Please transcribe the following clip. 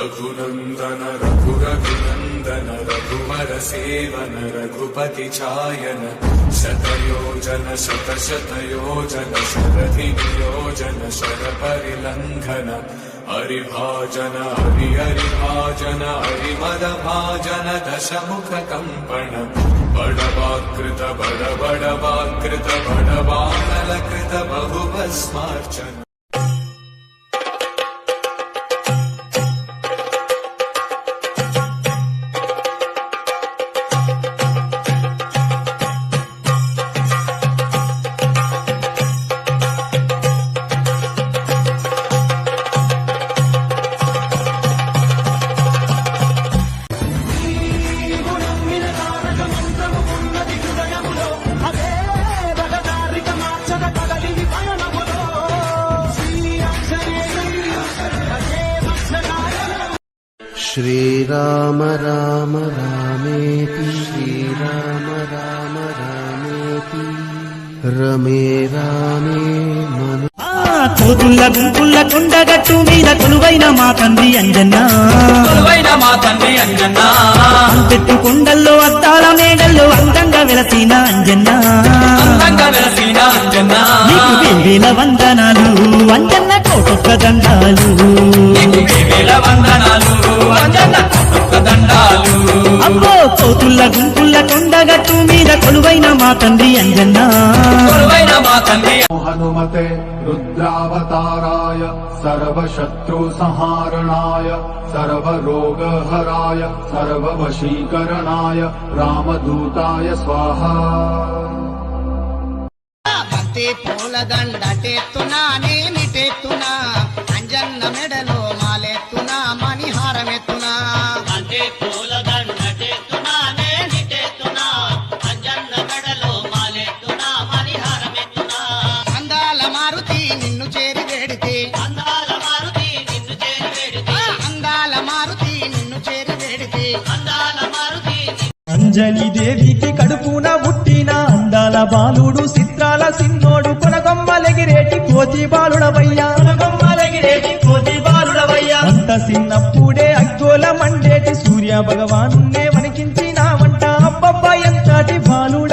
రఘునందన రఘురఘునందన రఘువర సేవన రఘుపతి ఛాయన శతయోజన శత శతయోజన శరధి నియోజన శర పరిలంఘన హరిభాజన హరి హరిభాజన హరిమద భాజన దశముఖ కంపణ బడవాకృత బడ బడవాకృత బడవానలకృత బహుభస్మార్చన श्रीराम राम रामेति श्रीराम राम रामेति रमे रामे मनो ఆ కోతుల్ల గుంపుల్ల కొండగట్టు మీద కొలువైన మా తండ్రి అంజన్న కొలువైన మా తండ్రి అంజన్న పెట్టు కొండల్లో అద్దాల మేడల్లో అందంగా వెలసిన అంజన్న అందంగా వెలసిన అంజన్న నీకు వేవేల వందనాలు అంజన్న కోటొక్క దండాలు మా తండ్రి. అంజన్న హనుమతే రుద్రావతారాయ సర్వశత్రు సంహారణాయ సర్వరోగహరాయ సర్వవశీకరణాయ రామదూతాయ స్వాహ. భక్తి పూలదండటెత్తునా అంజన్న మెడలో మాలెత్తునా మణిహారం అంజలి దేవికి కడుపున పుట్టిన అందాల బాలుడు చిత్రాల సిన్నోడు కొనగొమ్మలెగిరేటి కోతి బాలుడవయ్యా. కొనగొమ్మలెగిరేటి కోతి బాలుడవయ్యా. అంత చిన్నప్పుడే అగ్గోల మండేటి సూర్య భగవానున్నే వణికించినావంట. అబ్బబ్బ ఎంతటి బాలుడ